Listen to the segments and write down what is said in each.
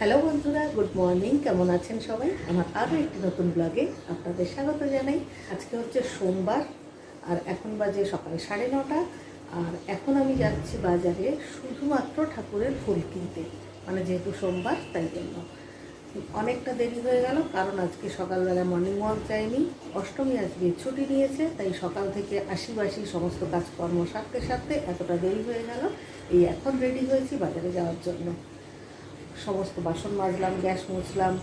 Hello বন্ধুরা good morning কেমন আছেন সবাই? আমার আরও একটি নতুন ব্লগে আপনাদের স্বাগত জানাই। আজকে হচ্ছে সোমবার, আর এখন বাজে সকাল সাড়ে নটা, আর এখন আমি যাচ্ছি বাজারে শুধুমাত্র ঠাকুরের ফুল কিনতে। মানে যেহেতু সোমবার, তাই জন্য। অনেকটা দেরি হয়ে গেল, কারণ আজকে সকালবেলা মর্নিং ওয়াক যায়নি অষ্টমী আজকে ছুটি নিয়েছে, তাই সকাল থেকে আশিবাসি সমস্ত কাজকর্ম সারতে সারতে এতটা দেরি হয়ে গেল। এই এখন রেডি হয়েছি বাজারে যাওয়ার জন্য। সমস্ত বাসন মাজলাম, গ্যাস মুছলাম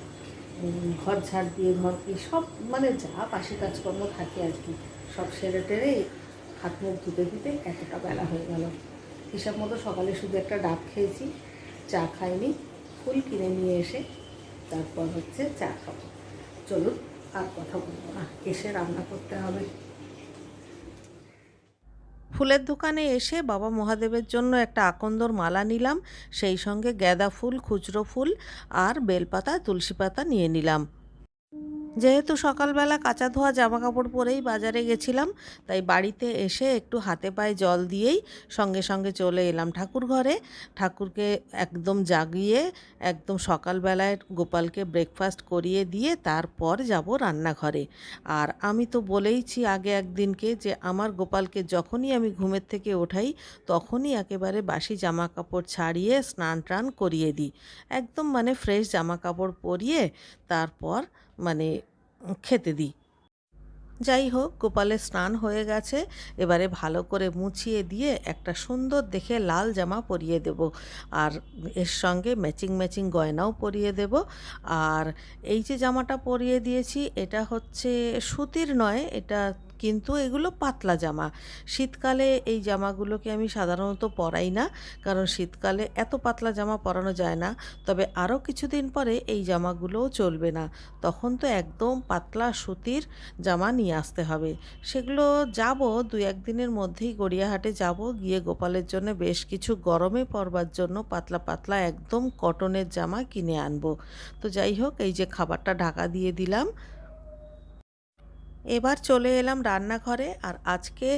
ঘর ঝাড় দিয়ে ঘর কি সব মানে যা পাশে কাজকর্ম থাকে আর কি, সব সেরে টেরে হাত মুখ ধুতে ধুতে এতটা বেলা হয়ে গেল। হিসাব মতো সকালে শুধু একটা ডাব খেয়েছি, চা খাইনি, ফুল কিনে নিয়ে এসে তারপর হচ্ছে চা খাব। চলুন আর কথা বলব না, এসে রান্না করতে হবে। ফুলের দোকানে এসে বাবা মহাদেবের জন্য একটা আকন্দর মালা নিলাম, সেই সঙ্গে গ্যাদা ফুল, খুচরো ফুল আর বেলপাতা, তুলসী পাতা নিয়ে নিলাম। যেহেতু সকালবেলা কাঁচা ধোয়া জামা কাপড় পরেই বাজারে গেছিলাম, তাই বাড়িতে এসে একটু হাতে পায়ে জল দিয়েই সঙ্গে সঙ্গে চলে এলাম ঠাকুর ঘরে। ঠাকুরকে একদম জাগিয়ে, একদম সকালবেলায় গোপালকে ব্রেকফাস্ট করিয়ে দিয়ে তারপর যাব রান্নাঘরে। আর আমি তো বলেইছি আগে একদিনকে যে আমার গোপালকে যখনই আমি ঘুমের থেকে ওঠাই, তখনই একেবারে বাসি জামা কাপড় ছাড়িয়ে স্নান টান করিয়ে দিই। একদম মানে ফ্রেশ জামা কাপড় পরিয়ে তারপর মানে খেতে দিই। যাই হোক, গোপালের স্নান হয়ে গেছে। এবারে ভালো করে মুছিয়ে দিয়ে একটা সুন্দর দেখে লাল জামা পরিয়ে দেব। আর এর সঙ্গে ম্যাচিং ম্যাচিং গয়নাও পরিয়ে দেব। আর এই যে জামাটা পরিয়ে দিয়েছি, এটা হচ্ছে সুতির নয়, এটা কিন্তু এগুলো পাতলা জামা। শীতকালে এই জামাগুলোকে আমি সাধারণত পরাই না, কারণ শীতকালে এত পাতলা জামা পরানো যায় না। তবে আরও কিছুদিন পরে এই জামাগুলোও চলবে না। তখন তো একদম পাতলা সুতির জামা নিয়ে আসতে হবে। সেগুলো যাব দু একদিনের মধ্যেই গড়িয়াহাটে যাব। গিয়ে গোপালের জন্য বেশ কিছু গরমে পরবার জন্য পাতলা পাতলা একদম কটনের জামা কিনে আনব। তো যাই হোক, এই যে খাবারটা ঢাকা দিয়ে দিলাম। এবার চলে এলাম রান্নাঘরে আর আজকে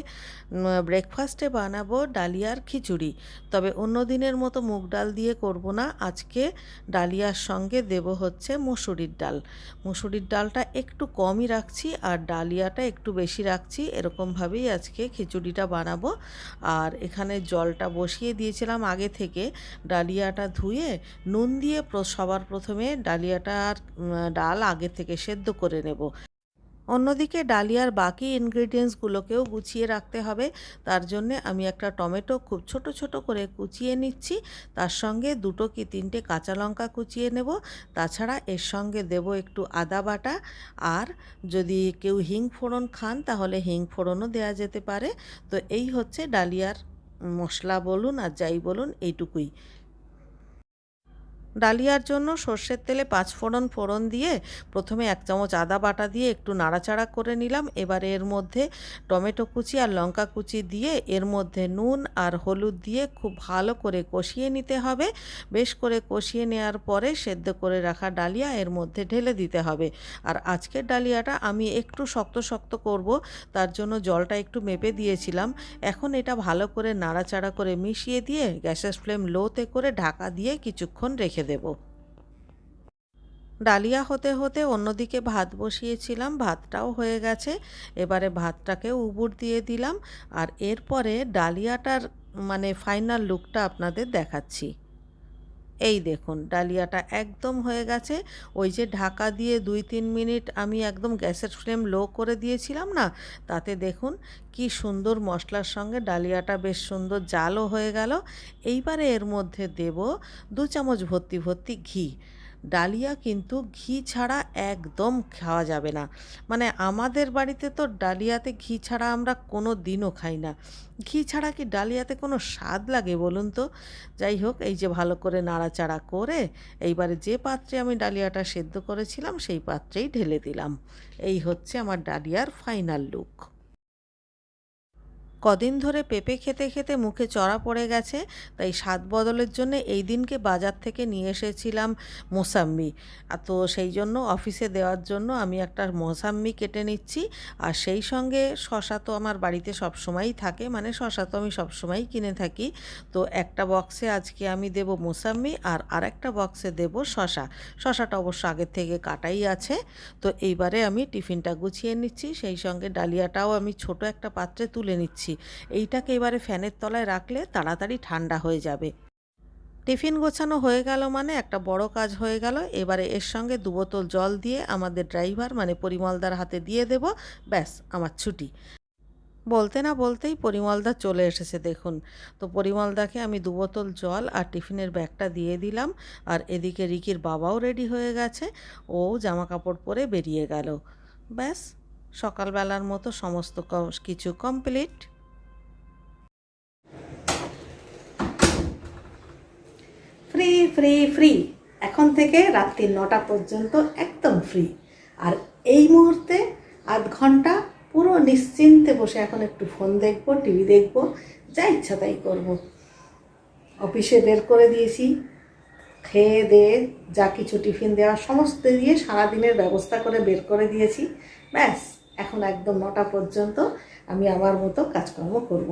ব্রেকফাস্টে বানাবো ডালিয়ার খিচুড়ি। তবে অন্য দিনের মতো মুগ ডাল দিয়ে করব না, আজকে ডালিয়ার সঙ্গে দেব হচ্ছে মুসুরির ডাল। মুসুরির ডালটা একটু কমই রাখছি আর ডালিয়াটা একটু বেশি রাখছি, এরকমভাবেই আজকে খিচুড়িটা বানাবো। আর এখানে জলটা বসিয়ে দিয়েছিলাম আগে থেকে, ডালিয়াটা ধুয়ে নুন দিয়ে সবার প্রথমে ডালিয়াটার ডাল আগে থেকে সেদ্ধ করে নেব। অন্যদিকে ডালিয়ার বাকি ইনগ্রিডিয়েন্টসগুলোকেও গুছিয়ে রাখতে হবে। তার জন্যে আমি একটা টমেটো খুব ছোট ছোট করে কুচিয়ে নিচ্ছি। তার সঙ্গে দুটো কি তিনটে কাঁচা লঙ্কা কুচিয়ে নেব। তাছাড়া এর সঙ্গে দেব একটু আদা বাটা। আর যদি কেউ হিং ফোড়ন খান, তাহলে হিং ফোড়নও দেওয়া যেতে পারে। তো এই হচ্ছে ডালিয়ার মশলা বলুন আর যাই বলুন, এইটুকুই। ডালিয়ার জন্য সর্ষের তেলে পাঁচ ফোড়ন ফোড়ন দিয়ে প্রথমে এক চামচ আদা বাটা দিয়ে একটু নাড়াচাড়া করে নিলাম। এবার এর মধ্যে টমেটো কুচি আর লঙ্কা কুচি দিয়ে এর মধ্যে নুন আর হলুদ দিয়ে খুব ভালো করে কষিয়ে নিতে হবে। বেশ করে কষিয়ে নেওয়ার পরে সেদ্ধ করে রাখা ডালিয়া এর মধ্যে ঢেলে দিতে হবে। আর আজকের ডালিয়াটা আমি একটু শক্ত শক্ত করব, তার জন্য জলটা একটু মেপে দিয়েছিলাম। এখন এটা ভালো করে নাড়াচাড়া করে মিশিয়ে দিয়ে গ্যাসের ফ্লেম লোতে করে ঢাকা দিয়ে কিছুক্ষণ রেখে দেব। ডালিয়া হতে হতে অন্যদিকে ভাত বসিয়েছিলাম, ভাতটাও হয়ে গেছে। এবারে ভাতটাকে উবুর দিয়ে দিলাম আর এরপরে ডালিয়াটার মানে ফাইনাল লুকটা আপনাদের দেখাচ্ছি। এই দেখুন, ডালিয়াটা একদম হয়ে গেছে। ওই যে ঢাকা দিয়ে দুই তিন মিনিট আমি একদম গ্যাসের ফ্লেম লো করে দিয়েছিলাম না, তাতে দেখুন কি সুন্দর মশলার সঙ্গে ডালিয়াটা বেশ সুন্দর জালও হয়ে গেল। এইবারে এর মধ্যে দেব দু চামচ ভর্তি ভর্তি ঘি। ডালিয়া কিন্তু ঘি ছাড়া একদম খাওয়া যাবে না। মানে আমাদের বাড়িতে তো ডালিয়াতে ঘি ছাড়া আমরা কোনো দিনও খাই না। ঘি ছাড়া কি ডালিয়াতে কোনো স্বাদ লাগে বলুন তো? যাই হোক, এই যে ভালো করে নাড়াচাড়া করে এইবারে যে পাত্রে আমি ডালিয়াটা সেদ্ধ করেছিলাম, সেই পাত্রেই ঢেলে দিলাম। এই হচ্ছে আমার ডালিয়ার ফাইনাল লুক। কদিন ধরে পেঁপে খেতে খেতে মুখে চড়া পড়ে গেছে, তাই স্বাদ বদলের জন্য এই দিনকে বাজার থেকে নিয়ে এসেছিলাম মোসাম্বি। আর তো সেই জন্য অফিসে দেওয়ার জন্য আমি একটা মোসাম্বি কেটে নিচ্ছি, আর সেই সঙ্গে শশা তো আমার বাড়িতে সবসময়ই থাকে মানে শশা তো আমি সবসময়ই কিনে থাকি। তো একটা বক্সে আজকে আমি দেব মোসাম্বি, আর আরেকটা বক্সে দেব শশা। শশাটা অবশ্য আগের থেকে কাটাই আছে, তো এইবারে আমি টিফিনটা গুছিয়ে নিচ্ছি, সেই সঙ্গে ডালিয়াটাও আমি ছোট একটা পাত্রে তুলে নিচ্ছি। এইটাকে এবারে ফ্যানের তলায় রাখলে তাড়াতাড়ি ঠান্ডা হয়ে যাবে। টিফিন গোছানো হয়ে গেল মানে একটা বড় কাজ হয়ে গেল। এবারে এর সঙ্গে দু বোতল জল দিয়ে আমাদের ড্রাইভার মানে পরিমলদার হাতে দিয়ে দেব। ব্যাস, আমার ছুটি। বলতে না বলতেই পরিমলদা চলে এসেছে, দেখুন। তো পরিমলদাকে আমি দু বোতল জল আর টিফিনের ব্যাগটা দিয়ে দিলাম আর এদিকে রিকির বাবাও রেডি হয়ে গেছে। ও জামা কাপড় পরে বেরিয়ে গেল। ব্যাস, সকালবেলার মতো সমস্ত কিছু কমপ্লিট। ফ্রি ফ্রি ফ্রি এখন থেকে রাত্রি নটা পর্যন্ত একদম ফ্রি আর এই মুহূর্তে আধ ঘণ্টা পুরো নিশ্চিন্তে বসে এখন একটু ফোন দেখব টিভি দেখব, যা ইচ্ছা তাই করব। অফিসে বের করে দিয়েছি। খেয়ে দিয়ে যা কিছু টিফিন দেওয়া সমস্ত দিয়ে সারাদিনের ব্যবস্থা করে বের করে দিয়েছি। ব্যাস, এখন একদম নটা পর্যন্ত আমি আমার মতো কাজকর্ম করব।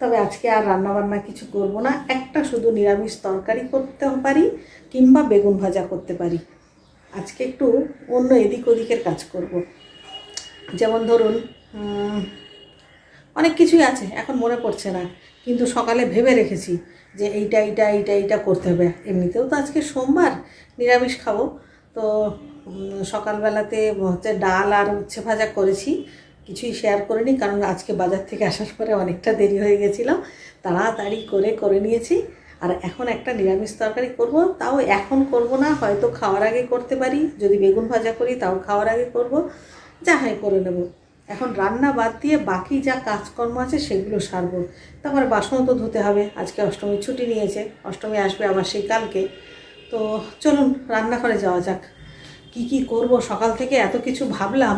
তবে আজকে আর রান্নাবান্না কিছু করব না। একটা শুধু নিরামিষ তরকারি করতে পারি কিংবা বেগুন ভাজা করতে পারি। আজকে একটু অন্য এদিক ওদিকের কাজ করব। যেমন ধরুন অনেক কিছুই আছে, এখন মনে পড়ছে না। কিন্তু সকালে ভেবে রেখেছি যে এইটা এইটা এইটা এইটা করতে হবে। এমনিতেও তো আজকে সোমবার, নিরামিষ খাব। তো সকালবেলাতে হচ্ছে ডাল আর উচ্ছে ভাজা করেছি। কিছুই শেয়ার করিনি, কারণ আজকে বাজার থেকে আসার পরে অনেকটা দেরি হয়ে গেছিল। তাড়াতাড়ি করে করে নিয়েছি। আর এখন একটা নিরামিষ তরকারি করব, তাও এখন করব না, হয়তো খাওয়ার আগে করতে পারি। যদি বেগুন ভাজা করি, তাও খাওয়ার আগে করব। যা হয় করে নেব। এখন রান্না বাদ দিয়ে বাকি যা কাজকর্ম আছে, সেগুলো সারবো। তারপরে বাসনও তো ধুতে হবে। আজকে অষ্টমী ছুটি নিয়েছে। অষ্টমী আসবে আবার সেই কালকে। তো চলুন, রান্নাঘরে যাওয়া যাক। কি কি করব? সকাল থেকে এত কিছু ভাবলাম।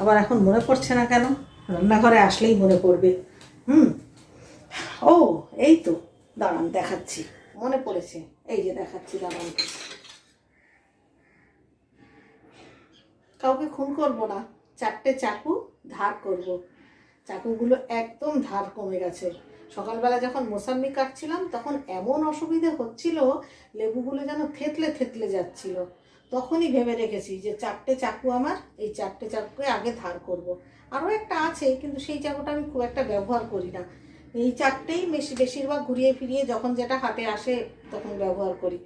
আবার এখন মনে পড়ছে না কেন? রান্নাঘরে আসলেই মনে পড়বে। হুম? ও, এই তো, দাঁড়ান, দেখাচ্ছি। মনে পড়েছে। এই যে দেখাচ্ছি, দাঁড়ান। কাউকে খুন করব না। চারটে চাকু ধার করব। চাকুগুলো একদম ধার কমে গেছে। সকালবেলা যখন মোসাম্বি কাটছিলাম, তখন এমন অসুবিধে হচ্ছিল, লেবুগুলো যেন থেতলে থেতলে যাচ্ছিল। তখনই ভেবে রেখেছি যে চারটে চাকু আমার, এই চারটে চাকুকে আগে ধার করব। আরও একটা আছে, কিন্তু সেই চাকুটা আমি খুব একটা ব্যবহার করি না। এই চারটেই বেশি বেশিরভাগ ঘুরিয়ে ফিরিয়ে যখন যেটা হাতে আসে, তখন ব্যবহার করি।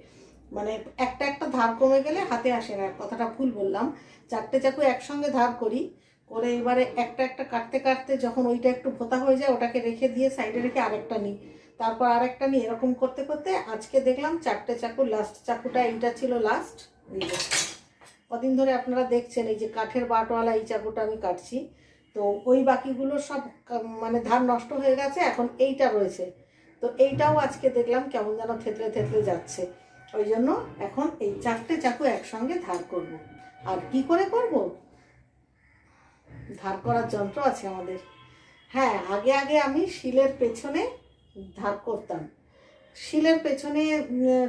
মানে একটা একটা ধার কমে গেলে হাতে আসে না। কথাটা ভুল বললাম। চারটে চাকু একসঙ্গে ধার করি করে এবারে একটা একটা কাটতে কাটতে যখন ওইটা একটু ভোতা হয়ে যায়, ওটাকে রেখে দিয়ে সাইডে রেখে আরেকটা নিই। তারপর আরেকটা নিই এরকম করতে করতে আজকে দেখলাম চারটে চাকু লাস্ট চাকুটা এইটা ছিল লাস্ট কদিন ধরে আপনারা দেখছেন এই যে কাঠের বাটওয়ালা এই চাকুটা আমি কাটছি। তো ওই বাকিগুলো সব মানে ধান নষ্ট হয়ে গেছে, এখন এইটা রয়েছে। তো এইটাও আজকে দেখলাম কেমন যেন থেতলে থেতলে যাচ্ছে। ওই জন্য এখন এই চারটে চাকু একসঙ্গে ধার করব। আর কি করে করব? ধার করার যন্ত্র আছে আমাদের। হ্যাঁ আগে আগে আমি শিলের পেছনে ধার করতাম। শিলের পেছনে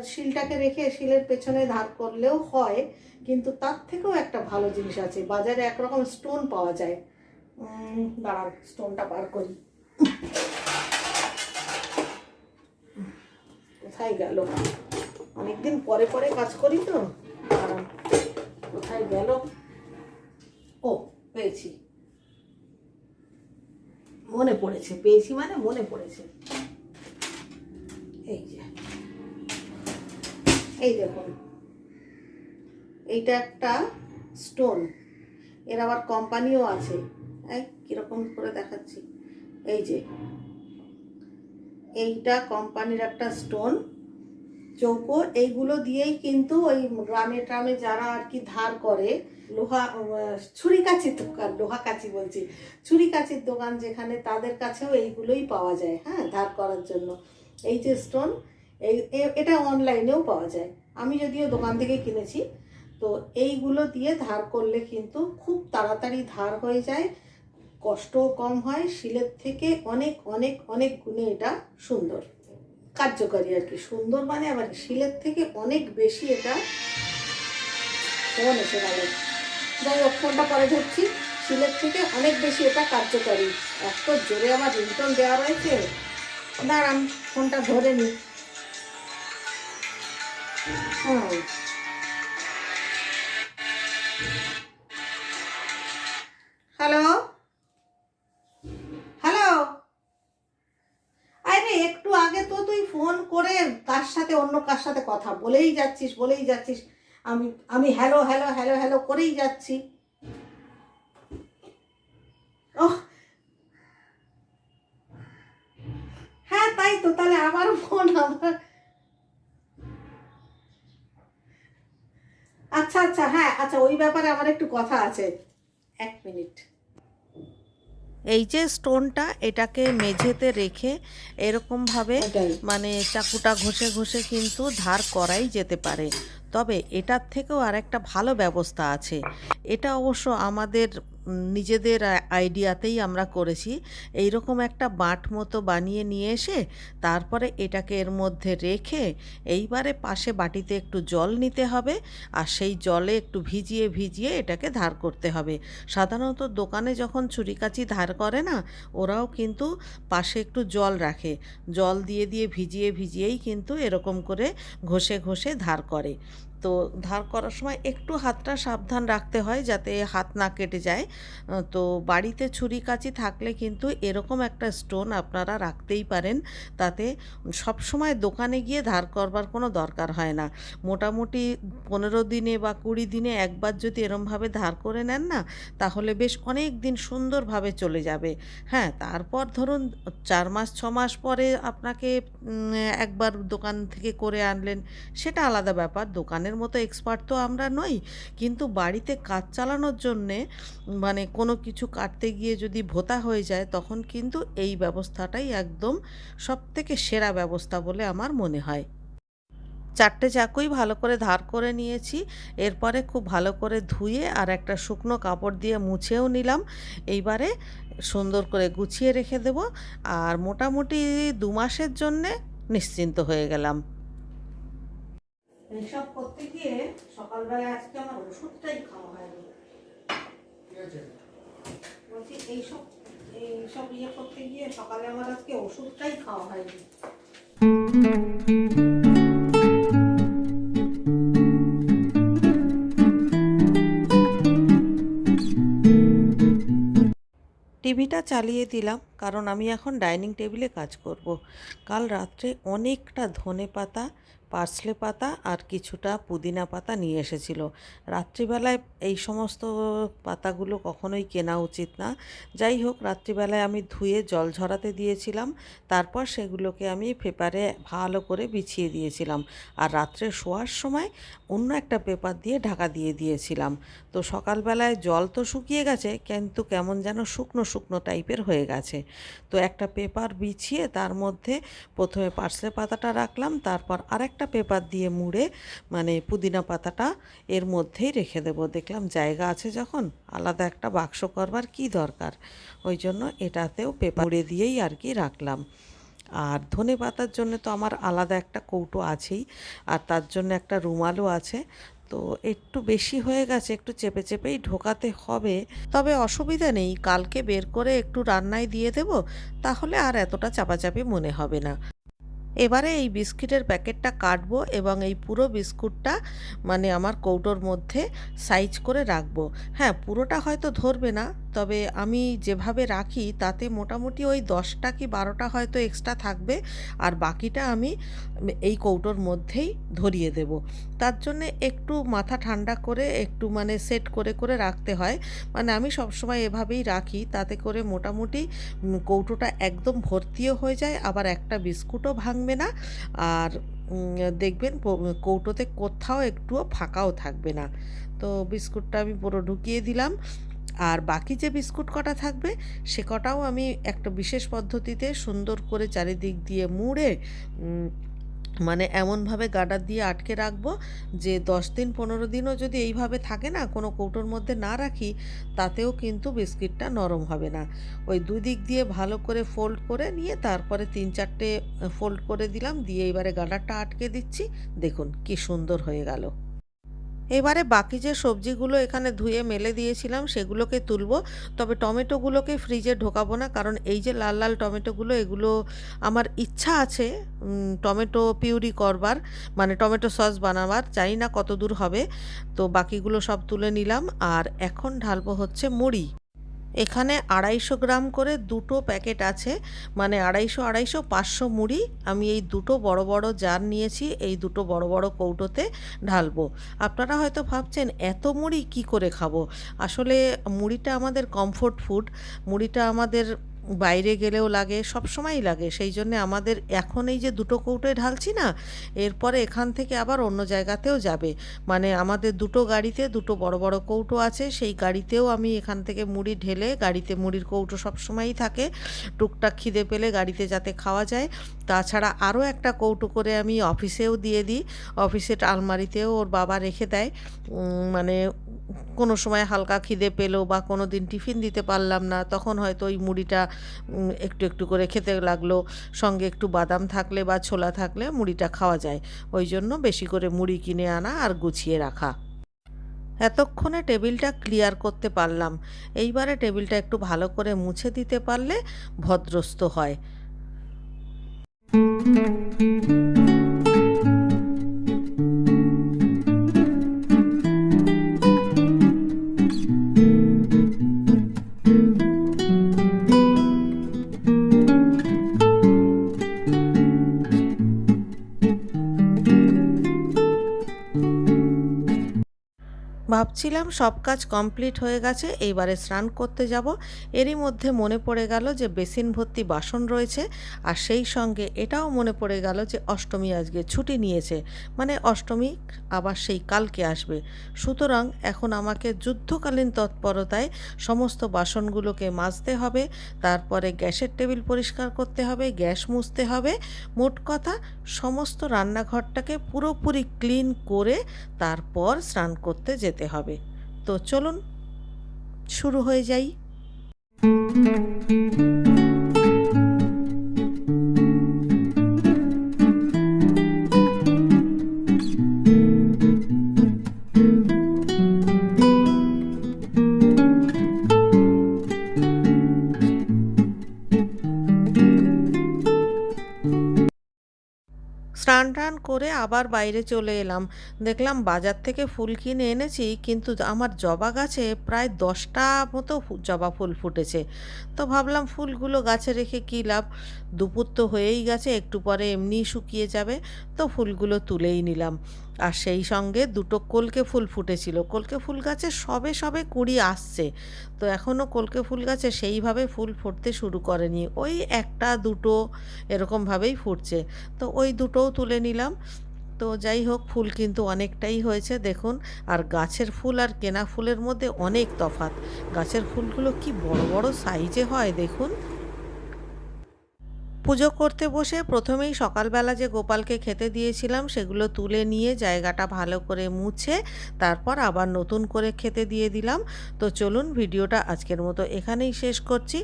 শিলটাকে রেখে শিলের পেছনে ধার করলেও হয়, কিন্তু তার থেকেও একটা ভালো জিনিস আছে। বাজারে একরকম স্টোন পাওয়া যায়। দাঁড়ান স্টোনটা বার করি। কোথায় গেল? অনেকদিন পরে পরে কাজ করি তো। দাঁড়ান, কোথায় গেল? ও, পেয়েছি। মনে পড়েছে, পেয়েছি মানে মনে পড়েছে। এই যে। এই দেখুন। এইটা একটা স্টোন। এর আবার কোম্পানিও আছে। এই কীরকম করে দেখাচ্ছি। এই যে। এইটা কোম্পানির একটা স্টোন। চৌকো, এইগুলো দিয়েই কিন্তু ওই গ্রামে ট্রামে যারা আর কি ধার করে, লোহা ছুরি কাচির দোকান লোহা কাচি বলছি ছুরি কাচির দোকান যেখানে তাদের কাছেও এইগুলোই পাওয়া যায় হ্যাঁ ধার করার জন্য। এই যে স্টোন এই এটা অনলাইনেও পাওয়া যায়। আমি যদিও দোকান থেকে কিনেছি, তো এইগুলো দিয়ে ধার করলে কিন্তু খুব তাড়াতাড়ি ধার হয়ে যায়, কষ্টও কম হয়, শিলের থেকে অনেক অনেক অনেক গুণে এটা সুন্দর। কার্যকারী আর কি। সুন্দর মানে আবার শিলের থেকে অনেক বেশি এটা ফোন এসে গেল। যাই হোক, ফোনটা পরে ধরছি। শিলের থেকে অনেক বেশি এটা কার্যকারী। এত জোরে আমার রিংটন দেওয়া রয়েছে। দাঁড়ান, ফোনটা ধরে নি। Hmm hello hello? অন্য কার সাথে কথা বলেই যাচ্ছিস বলেই যাচ্ছিস। আমি আমি হ্যালো হ্যালো হ্যালো হ্যালো করেই যাচ্ছি। ওহ। হ্যাঁ তাই তো, তাহলে আমার ফোন আমার আচ্ছা আচ্ছা হ্যাঁ আচ্ছা ওই ব্যাপারে আমার একটু কথা আছে। এক মিনিট এই যে স্টোনটা এটাকে মেঝেতে রেখে এরকমভাবে মানে চাকুটা ঘষে ঘষে কিন্তু ধার করাই যেতে পারে। তবে এটার থেকেও আরেকটা ভালো ব্যবস্থা আছে। এটা অবশ্য আমাদের নিজেদের আইডিয়াতেই আমরা করেছি। এই রকম একটা বাঁট মতো বানিয়ে নিয়ে এসে তারপরে এটাকে এর মধ্যে রেখে এইবারে পাশে বাটিতে একটু জল নিতে হবে আর সেই জলে একটু ভিজিয়ে ভিজিয়ে এটাকে ধার করতে হবে। সাধারণত দোকানে যখন ছুরিকাচি ধার করে না, ওরাও কিন্তু পাশে একটু জল রাখে। জল দিয়ে দিয়ে ভিজিয়ে ভিজিয়েই কিন্তু এরকম করে ঘষে ঘষে ধার করে। তো ধার করার সময় একটু হাতটা সাবধান রাখতে হয় যাতে হাত না কেটে যায়। তো বাড়িতে ছুরি কাচি থাকলে কিন্তু এরকম একটা স্টোন আপনারা রাখতেই পারেন। তাতে সব সময় দোকানে গিয়ে ধার করবার কোনো দরকার হয় না। মোটামুটি পনেরো দিনে বা কুড়ি দিনে একবার যদি এরমভাবে ধার করে নেন না, তাহলে বেশ অনেক দিন সুন্দরভাবে চলে যাবে। হ্যাঁ তারপর ধরুন চার মাস, ছ মাস পরে আপনাকে একবার দোকান থেকে করে আনলেন, সেটা আলাদা ব্যাপার। দোকানের মতো এক্সপার্ট তো আমরা নই। কিন্তু বাড়িতে কাজ চালানোর জন্যে মানে কোনো কিছু কাটতে গিয়ে যদি ভোতা হয়ে যায়, তখন কিন্তু এই ব্যবস্থাটাই একদম সব থেকে সেরা ব্যবস্থা বলে আমার মনে হয়। চারটে চাকুই ভালো করে ধার করে নিয়েছি, এরপরে খুব ভালো করে ধুয়ে আর একটা শুকনো কাপড় দিয়ে মুছেও নিলাম। এইবারে সুন্দর করে গুছিয়ে রেখে দেব আর মোটামুটি দু মাসের জন্যে নিশ্চিন্ত হয়ে গেলাম। এইসব করতে গিয়ে সকালবেলা আজকে আমার ওষুধটাই খাওয়া হয়নি। বলছি এইসব এইসব ইয়ে করতে গিয়ে সকালে আমার আজকে ওষুধটাই খাওয়া হয়নি। টিভিটা চালিয়ে দিলাম কারণ আমি এখন ডাইনিং টেবিলে কাজ করব। কাল রাত্রে অনেকটা ধনে পাতা পার্সলে পাতা আর কিছুটা পুদিনা পাতা নিয়ে এসেছিল। রাত্রিবেলায় এই সমস্ত পাতাগুলো কখনোই কেনা উচিত না। যাই হোক, রাত্রিবেলায় আমি ধুয়ে জল ঝরাতে দিয়েছিলাম, তারপর সেগুলোকে আমি পেপারে ভালো করে বিছিয়ে দিয়েছিলাম আর রাত্রে শোয়ার সময় অন্য একটা পেপার দিয়ে ঢাকা দিয়ে দিয়েছিলাম। তো সকালবেলায় জল তো শুকিয়ে গেছে, কিন্তু কেমন যেন শুকনো শুকনো টাইপের হয়ে গেছে। তো একটা পেপার বিছিয়ে তার মধ্যে প্রথমে পার্সলে পাতাটা রাখলাম, তারপর আরেকটা পেপার দিয়ে মুড়ে মানে পুদিনা পাতাটা এর মধ্যেই রেখে দেবো। দেখলাম জায়গা আছে যখন, আলাদা একটা বাক্স করবার কি দরকার? ওই জন্য এটাতেও পেপার মুড়ে দিয়েই আর কি রাখলাম। আর ধনে পাতার জন্য তো আমার আলাদা একটা কৌটো আছেই, আর তার জন্য একটা রুমালও আছে। তো একটু বেশি হয়ে গেছে, একটু চেপে চেপেই ঢোকাতে হবে। তবে অসুবিধা নেই, কালকে বের করে একটু রান্নায় দিয়ে দেব, তাহলে আর এতটা চাপাচাপি মনে হবে না। এবারে এই বিস্কিটের প্যাকেটটা কাটবো এবং এই পুরো বিস্কুটটা মানে আমার কৌটোর মধ্যে সাইজ করে রাখব। হ্যাঁ পুরোটা হয়তো ধরবে না। তবে আমি যেভাবে রাখি, তাতে মোটামুটি ওই দশটা কি বারোটা হয়তো এক্সট্রা থাকবে। আর বাকিটা আমি এই কৌটোর মধ্যেই ধরিয়ে দেব। তার জন্যে একটু মাথা ঠান্ডা করে, একটু মানে সেট করে করে রাখতে হয়। মানে আমি সবসময় এভাবেই রাখি, তাতে করে মোটামুটি কৌটোটা একদম ভর্তিও হয়ে যায়, আবার একটা বিস্কুটও ভাঙবে না। আর দেখবেন কৌটোতে কোথাও একটুও ফাঁকাও থাকবে না। তো বিস্কুটটা আমি পুরো ঢুকিয়ে দিলাম। আর বাকি যে বিস্কুট কটা থাকবে, সে কটাও আমি একটা বিশেষ পদ্ধতিতে সুন্দর করে চারিদিক দিয়ে মুড়ে মানে এমনভাবে গাডার দিয়ে আটকে রাখব যে দশ দিন, পনেরো দিনও যদি এইভাবে থাকে না, কোনো কৌটোর মধ্যে না রাখি, তাতেও কিন্তু বিস্কিটটা নরম হবে না। ওই দুদিক দিয়ে ভালো করে ফোল্ড করে নিয়ে তারপরে তিন চারটে, ফোল্ড করে দিলাম, দিয়ে এবারে গাডারটা আটকে দিচ্ছি। দেখুন কি সুন্দর হয়ে গেল। এবারে বাকি যে সবজিগুলো এখানে ধুয়ে মেলে দিয়েছিলাম, সেগুলোকে তুলব। তবে টমেটোগুলোকে ফ্রিজে ঢোকাবো না, কারণ এই যে লাল লাল টমেটোগুলো, এগুলো আমার ইচ্ছা আছে টমেটো পিউরি করবার মানে টমেটো সস বানাবার। জানি না কত দূর হবে। তো বাকিগুলো সব তুলে নিলাম, আর এখন ঢালবো হচ্ছে মুড়ি। এখানে আড়াইশো গ্রাম করে দুটো প্যাকেট আছে। মানে আড়াইশো আড়াইশো, পাঁচশো মুড়ি আমি এই দুটো বড় বড় জার নিয়েছি, এই দুটো বড় বড় কৌটোতে ঢালবো। আপনারা হয়তো ভাবছেন, এত মুড়ি কি করে খাব? আসলে মুড়িটা আমাদের কমফোর্ট ফুড মুড়িটা আমাদের বাইরে গেলেও লাগে সব সময়ই লাগে। সেই জন্য আমাদের এখন এই যে দুটো কৌটোয় ঢালছি না, এরপরে এখান থেকে আবার অন্য জায়গাতেও যাবে। মানে আমাদের দুটো গাড়িতে দুটো বড় বড় কৌটো আছে, সেই গাড়িতেও আমি এখান থেকে মুড়ি ঢেলে, গাড়িতে মুড়ির কৌটো সব সময়ই থাকে। টুকটাক খিদে পেলে গাড়িতে যাতে খাওয়া যায়। তাছাড়া আরও একটা কৌটো করে আমি অফিসেও দিয়ে দিই। অফিসের আলমারিতেও ওর বাবা রেখে দেয়। মানে কোনো সময় হালকা খিদে পেল বা কোনো দিন টিফিন দিতে পারলাম না, তখন হয়তো ওই মুড়িটা একটু একটু করে খেতে লাগল। সঙ্গে একটু বাদাম থাকলে বা ছোলা থাকলে মুড়িটা খাওয়া যায়। ওই জন্য বেশি করে মুড়ি কিনে আনা আর গুছিয়ে রাখা। এতক্ষণে টেবিলটা ক্লিয়ার করতে পারলাম। এইবারে টেবিলটা একটু ভালো করে মুছে দিতে পারলে ভদ্রস্ত হয়। ভাবছিলাম সব কাজ কমপ্লিট হয়ে গেছে, এইবারে স্নান করতে যাব। এরই মধ্যে মনে পড়ে গেল যে বেসিন ভর্তি বাসন রয়েছে, আর সেই সঙ্গে এটাও মনে পড়ে গেল যে অষ্টমী আজকে ছুটি নিয়েছে মানে অষ্টমী আবার সেই কালকে আসবে। সুতরাং এখন আমাকে যুদ্ধকালীন তৎপরতায় সমস্ত বাসনগুলোকে মাজতে হবে, তারপরে গ্যাসের টেবিল পরিষ্কার করতে হবে, গ্যাস মুছতে হবে। মোট কথা, সমস্ত রান্নাঘরটাকে পুরোপুরি ক্লিন করে তারপর স্নান করতে যেতে হবে। তো চলুন শুরু হয়ে যাই। স্নান টান করে আবার বাইরে চলে এলাম। দেখলাম বাজার থেকে ফুল কিনে এনেছি, কিন্তু আমার জবা গাছে প্রায় দশটা মতো জবা ফুল ফুটেছে। তো ভাবলাম ফুলগুলো গাছে রেখে কী লাভ? দুপুর তো হয়েই গেছে, একটু পরে এমনিই শুকিয়ে যাবে। তো ফুলগুলো তুলেই নিলাম। আর সেই সঙ্গে দুটো কলকে ফুল ফুটেছিল। কলকে ফুল গাছে সবে সবে কুড়ি আসছে। তো এখনও কলকে ফুল গাছে সেইভাবে ফুল ফুটতে শুরু করেনি। ওই একটা, দুটো এরকমভাবেই ফুটছে। তো ওই দুটোও তুলে নিলাম। তো যাই হোক, ফুল কিন্তু অনেকটাই হয়েছে, দেখুন। আর গাছের ফুল আর কেনা ফুলের মধ্যে অনেক তফাৎ। গাছের ফুলগুলো কি বড় বড় সাইজে হয়, দেখুন। পুজো করতে বসে প্রথমেই সকালবেলা যে গোপালকে খেতে দিয়েছিলাম, সেগুলো তুলে নিয়ে জায়গাটা ভালো করে মুছে তারপর আবার নতুন করে খেতে দিয়ে দিলাম। তো চলুন ভিডিওটা আজকের মতো এখানেই শেষ করছি।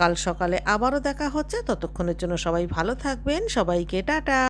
কাল সকালে আবারও দেখা হচ্ছে। ততক্ষণের জন্য সবাই ভালো থাকবেন। সবাইকে টাটা।